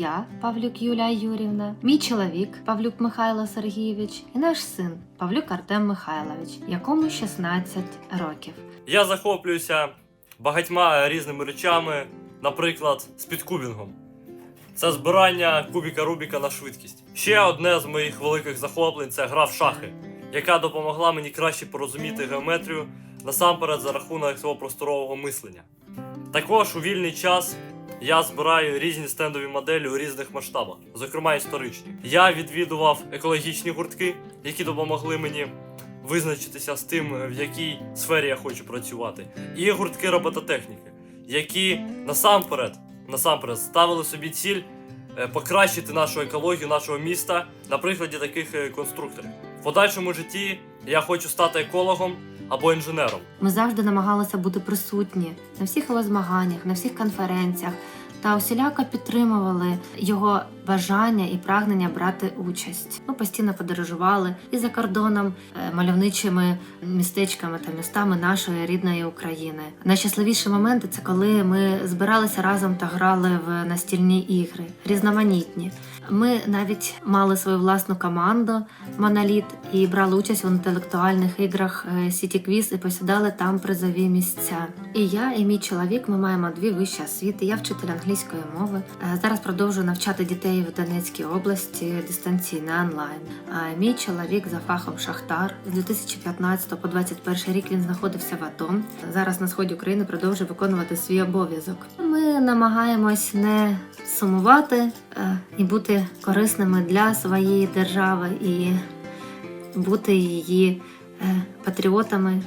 Я, Павлюк Юлія Юрівна, мій чоловік Павлюк Михайло Сергійович і наш син Павлюк Артем Михайлович, якому 16 років. Я захоплююся багатьма різними речами, наприклад, спідкубінгом. Це збирання кубіка Рубіка на швидкість. Ще одне з моїх великих захоплень це гра в шахи, яка допомогла мені краще порозуміти геометрію насамперед за рахунок свого просторового мислення. Також у вільний час я збираю різні стендові моделі у різних масштабах, зокрема історичні. Я відвідував екологічні гуртки, які допомогли мені визначитися з тим, в якій сфері я хочу працювати. І гуртки робототехніки, які насамперед, насамперед ставили собі ціль е, покращити нашу екологію нашого міста на прикладі таких е, конструкторів. В подальшому житті я хочу стати екологом або інженером. Ми завжди намагалися бути присутні на всіх його змаганнях, на всіх конференціях та усіляко підтримували його бажання і прагнення брати участь. Ми постійно подорожували і за кордоном е, мальовничими містечками та містами нашої рідної України. Найщасливіші моменти це коли ми збиралися разом та грали в настільні ігри, різноманітні. Ми навіть мали свою власну команду Моноліт і брали участь в інтелектуальних іграх е, City Quiz і посідали там призові місця. І я, і мій чоловік, ми маємо дві вищі освіти. Я вчитель англійської мови. Е, Зараз продовжую навчати дітей в Донецькій області дистанційно онлайн. А мій чоловік за фахом шахтар з 2015 по 2021 рік він знаходився в АТО. Зараз на сході України продовжує виконувати свій обов'язок. Ми намагаємось не сумувати е, і бути корисними для своєї держави і бути її е, патріотами